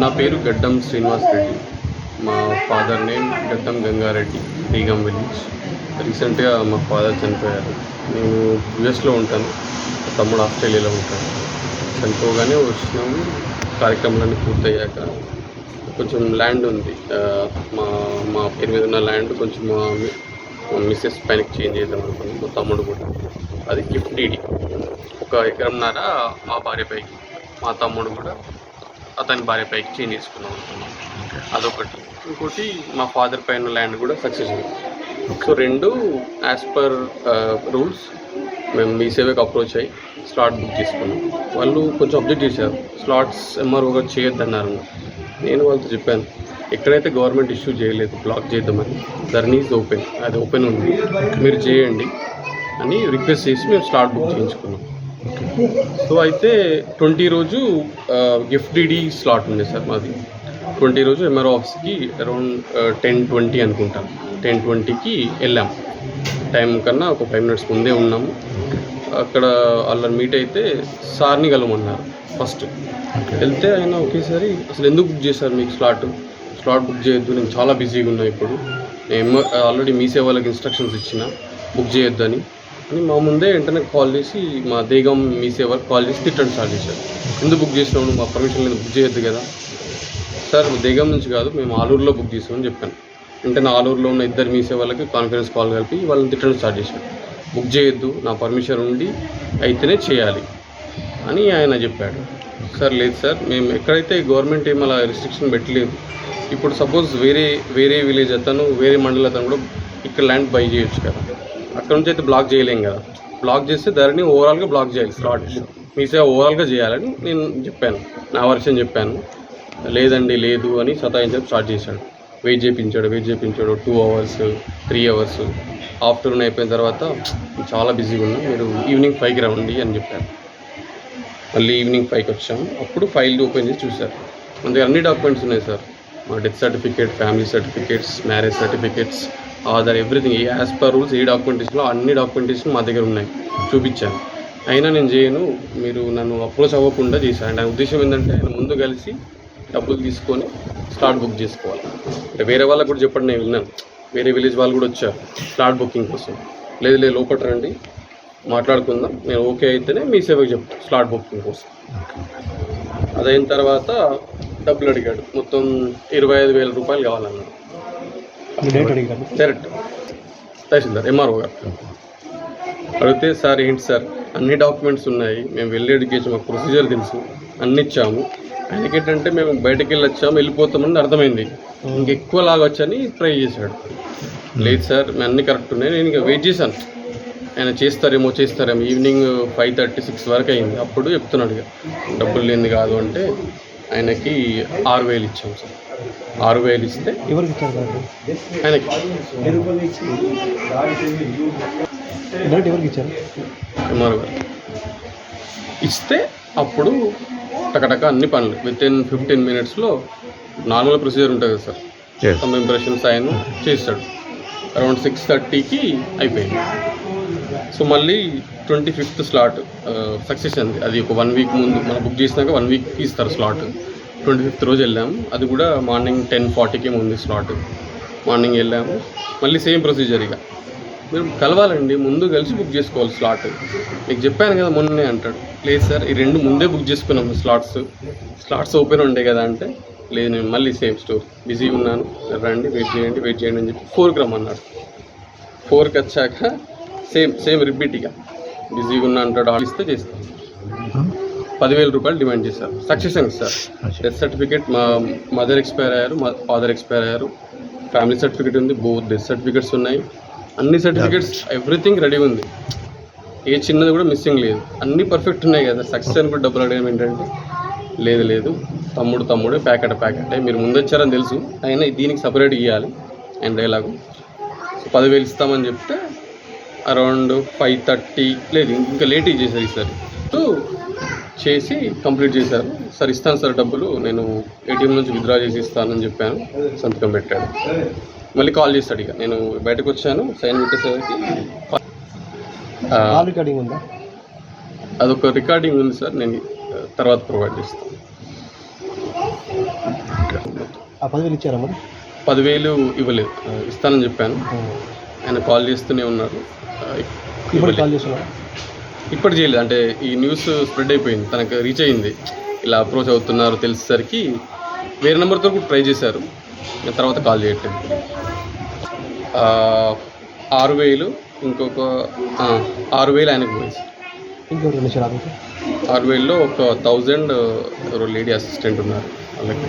నా పేరు గడ్డం శ్రీనివాస్ రెడ్డి. మా ఫాదర్ నేమ్ గడ్డం గంగారెడ్డి బీగం విలేజ్. రీసెంట్గా మా ఫాదర్ చనిపోయారు. నేను యుఎస్లో ఉంటాను. మా తమ్ముడు ఆస్ట్రేలియాలో ఉంటాను చనిపోగానే వచ్చినాము కార్యక్రమాలన్నీ పూర్తయ్యాక కొంచెం ల్యాండ్ ఉంది. మా మా పేరు మీద ఉన్న ల్యాండ్ కొంచెం మా మా మిస్సెస్ పైనకి చేంజ్ చేద్దాం అనుకున్నాం. మా తమ్ముడు కూడా. అది గిఫ్ట్ డీడీ. ఒక ఎకరంన్నర మా భార్య పైకి. మా తమ్ముడు కూడా అతని భార్య పైకి చేంజ్ చేసుకున్నాం అనుకున్నాం అదొకటి. ఇంకోటి మా ఫాదర్ పైన ల్యాండ్ కూడా సక్సెస్ అయింది సో రెండు యాజ్ పర్ రూల్స్ మేము మీ సేవకు అప్రోచ్ అయ్యి స్లాట్ బుక్ చేసుకున్నాం. వాళ్ళు కొంచెం అబ్జెక్ట్ చేశారు. స్లాట్స్ ఎంఆర్ఓగా చేయొద్దన్నారు. నేను వాళ్ళతో చెప్పాను ఎక్కడైతే గవర్నమెంట్ ఇష్యూ చేయలేదు బ్లాక్ చేద్దామని ధర్నీ ఈజ్ ఓపెన్ అది ఓపెన్ ఉంది. మీరు చేయండి అని రిక్వెస్ట్ చేసి మేము స్లాట్ బుక్ చేయించుకున్నాం. సో అయితే ట్వంటీ రోజు గిఫ్ట్ డీడీ స్లాట్ ఉంది సార్ మాది. ట్వంటీ రోజు ఎంఆర్ఓ ఆఫీస్కి అరౌండ్ టెన్ ట్వంటీ అనుకుంటాను టెన్ ట్వంటీకి వెళ్ళాం. టైం కన్నా ఒక ఫైవ్ మినిట్స్ ముందే ఉన్నాము. అక్కడ వాళ్ళని మీట్ అయితే సార్ని కలవమన్నారు ఫస్ట్. వెళ్తే ఆయన ఒకేసారి అసలు ఎందుకు బుక్ చేశారు మీకు స్లాట్? స్లాట్ బుక్ చేయొద్దు నేను చాలా బిజీగా ఉన్నా ఇప్పుడు. నేను ఆల్రెడీ మీ సేవలకు ఇన్స్ట్రక్షన్స్ ఇచ్చిన. బుక్ చేయొద్దని. అని మా ముందే వెంటనే కాల్ చేసి మా దేగం మీ సేవకు కాల్ చేసి తిట్టడం స్టార్ట్ చేశారు. ఎందుకు బుక్ చేసినావు? మా పర్మిషన్ లేదు బుక్ చేయొద్దు కదా. సార్ దేగం నుంచి కాదు మేము ఆలూరులో బుక్ చేసామని చెప్పాను. వెంటనే ఆలూరులో ఉన్న ఇద్దరు మీ సేవలకి కాన్ఫరెన్స్ కాల్ కలిపి వాళ్ళని తిట్టడం స్టార్ట్ చేశారు. బుక్ చేయొద్దు నా పర్మిషన్ ఉండి అయితేనే చేయాలి అని ఆయన చెప్పాడు. సార్ లేదు సార్ మేము ఎక్కడైతే గవర్నమెంట్ ఏం అలా రిస్ట్రిక్షన్ పెట్టలేదు ఇప్పుడు సపోజ్ వేరే వేరే విలేజ్ అతను వేరే మండల అతను కూడా ఇక్కడ ల్యాండ్ బై చేయొచ్చు కదా. అక్కడ నుంచి అయితే బ్లాక్ చేయలేం కదా. బ్లాక్ చేస్తే ధరని ఓవరాల్గా బ్లాక్ చేయాలి స్లాట్ మీ సేవ ఓవరాల్గా చేయాలని నేను చెప్పాను. నా వర్షన్ చెప్పాను. లేదండి లేదు అని సతాయించడం స్టార్ట్ చేశాడు. వెయిట్ చేయించాడు వెయిట్ చేయించాడు two hours three hours afternoon అయిపోయిన తర్వాత చాలా బిజీగా ఉన్నా. మీరు ఈవినింగ్ ఫైవ్కి రండి అని చెప్పారు. మళ్ళీ ఈవినింగ్ ఫైవ్కి వచ్చాము. అప్పుడు ఫైల్ ఓపెన్ చేసి చూశారు. మన దగ్గర అన్ని డాక్యుమెంట్స్ ఉన్నాయి సార్. మా death certificate family certificates marriage certificates Aadhaar everything as per rules ఏ డాక్యుమెంటేషన్లో అన్ని డాక్యుమెంటేషన్ మా దగ్గర ఉన్నాయి. చూపించాను. అయినా నేను చేయను. మీరు నన్ను అప్రోచ్ అవ్వకుండా చేశాను నా ఉద్దేశం ఏంటంటే ఆయన ముందు కలిసి డబ్బులు తీసుకొని స్లాట్ బుక్ చేసుకోవాలి. అంటే వేరే వాళ్ళకు కూడా చెప్పండి నేను విన్నాను. వేరే విలేజ్ వాళ్ళు కూడా వచ్చారు స్లాట్ బుకింగ్ కోసం. లేదు లేదు లోపల రండి. మాట్లాడుకుందాం. నేను ఓకే అయితేనే మీ సేవకు చెప్తాను స్లాట్ బుకింగ్ కోసం. అదైన తర్వాత డబ్బులు అడిగాడు. మొత్తం ఇరవై ఐదు వేల రూపాయలు కావాలన్నాడు. డైరెక్ట్ తహసీల్దార్ ఎంఆర్ఓ గారు. అడిగితే సార్ ఏంటి సార్? అన్ని డాక్యుమెంట్స్ ఉన్నాయి. మేము వెళ్ళి ఎడ్యుకేషన్ మాకు ప్రొసీజర్ తెలుసు. అన్ని ఇచ్చాము. ఆయనకి ఏంటంటే మేము బయటకు వెళ్ళి వచ్చాము వెళ్ళిపోతామని అర్థమైంది. ఇంకెక్కువ లాగొచ్చని ట్రై చేశాడు. లేదు సార్ మేము అన్ని కరెక్ట్ ఉన్నాయి. నేను ఇంకా వెయిట్ చేశాను. ఆయన చేస్తారేమో చేస్తారేమో. ఈవినింగ్ ఫైవ్ థర్టీ సిక్స్ వరకు అయింది. అప్పుడు చెప్తున్నాడు ఇక. డబ్బులు లేనిది కాదు అంటే ఆయనకి ఆరు వేలు ఇచ్చాం సార్. ఆరు వేలు ఇస్తే ఎవరికి ఇచ్చారు ఆయనకి. ఎవరికి ఇచ్చారు? గారు. ఇస్తే అప్పుడు టకటక అన్ని పనులు. విత్ ఇన్ ఫిఫ్టీన్ మినిట్స్లో నార్మల్ ప్రొసీజర్ ఉంటుంది కదా సార్. సమ్ ఇంప్రెషన్స్ ఆయన చేస్తాడు. అరౌండ్ సిక్స్ థర్టీకి అయిపోయింది. సో మళ్ళీ ట్వంటీ ఫిఫ్త్ స్లాట్ సక్సెస్ అయింది అది ఒక వన్ వీక్ ముందు మనం బుక్ చేసినాక వన్ వీక్ ఇస్తారు స్లాట్ ట్వంటీ ఫిఫ్త్ రోజు వెళ్ళాము. అది కూడా మార్నింగ్ టెన్ ఫార్టీకి ఉంది స్లాట్ మార్నింగ్ వెళ్ళాము. మళ్ళీ సేమ్ ప్రొసీజర్ ఇక. మీరు కలవాలండి. ముందు కలిసి బుక్ చేసుకోవాలి స్లాట్ మీకు చెప్పాను కదా మొన్నే అంటాడు. లేదు సార్ ఈ రెండు ముందే బుక్ చేసుకున్నాము స్లాట్స్ స్లాట్స్ ఓపెన్ ఉండే కదా అంటే లేదు నేను మళ్ళీ సేమ్ స్టోర్ బిజీగా ఉన్నాను. రండి వెయిట్ చేయండి వెయిట్ చేయండి అని చెప్పి ఫోర్కి రమ్మన్నాడు. ఫోర్కి వచ్చాక సేమ్ సేమ్ రిపీట్ ఇక. బిజీగా ఉన్నా అంటాడు ఆల్ ఇస్తే చేస్తాం. పదివేల రూపాయలు డిమాండ్ చేశారు. సక్సెస్ అయింది సార్. డెత్ సర్టిఫికేట్ మా మదర్ ఎక్స్పైర్ అయ్యారు మా ఫాదర్ ఎక్స్పైర్ అయ్యారు. ఫ్యామిలీ సర్టిఫికేట్ ఉంది బోత్ డెత్ సర్టిఫికేట్స్ ఉన్నాయి. అన్ని సర్టిఫికేట్స్ ఎవ్రీథింగ్ రెడీ ఉంది. ఏ చిన్నది కూడా మిస్సింగ్ లేదు. అన్నీ పర్ఫెక్ట్ ఉన్నాయి కదా. సక్సెస్ అని కూడా డబ్బులు అడగడం ఏంటంటే లేదు లేదు. తమ్ముడు తమ్ముడే ప్యాకెట్ ప్యాకెట్. మీరు ముందు వచ్చారని తెలుసు. అయినా దీనికి సపరేట్ ఇవ్వాలి అండ్ డైలాగు. సో పదివేలు ఇస్తామని చెప్తే అరౌండ్ ఫైవ్ థర్టీ లేదు ఇంకా లేట్ చేశారు ఈసారి సో చేసి కంప్లీట్ చేశారు. సార్ ఇస్తాను సార్ డబ్బులు నేను ఏటీఎం నుంచి విత్డ్రా చేసి ఇస్తానని చెప్పాను సంతకం పెట్టాడు. మళ్ళీ కాల్ చేస్తాడు ఇక. నేను బయటకు వచ్చాను సైన్ పెట్టేసరికి ఉందా? అదొక రికార్డింగ్ ఉంది సార్ నేను తర్వాత ప్రొవైడ్ చేస్తాను. పదివేలు ఇచ్చారా మరి? పదివేలు ఇవ్వలేదు. ఇస్తానని చెప్పాను. ఆయన కాల్ చేస్తూనే ఉన్నారు. ఇప్పుడు చేయలేదు. అంటే ఈ న్యూస్ స్ప్రెడ్ అయిపోయింది. తనకు రీచ్ అయింది. ఇలా అప్రోచ్ అవుతున్నారు తెలిసేసరికి వేరే నెంబర్తో కూడా ట్రై చేశారు. తర్వాత కాల్ చేయట్లేదు. ఆరు వేలు ఇంకొక ఆరు వేలు ఆయనకు పోయింది. ఆమెకి ఆరు వేలలో ఒక థౌజండ్ లేడీ అసిస్టెంట్ ఉన్నారు. వాళ్ళకి.